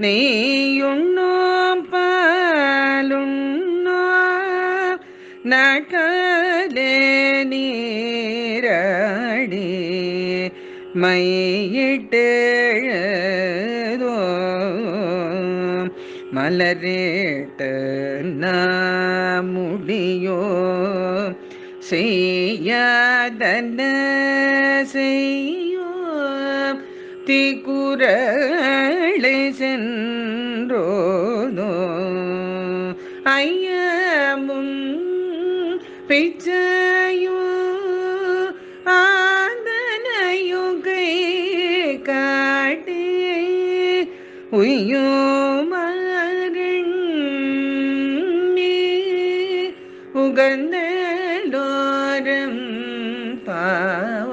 நீயுண்ணோம் பாலுண்ணோம் நகலே நீரடி மையிட்டெழுதோ மலரேட்டு முடியோ செய்யாதன செய்யோ திக்குரளை சென்றோதோ ஐயமும் பிச்சையோ ஆந்தனையும் கை காட்டி உய்யோமரணி உகந்தோரம் பாவ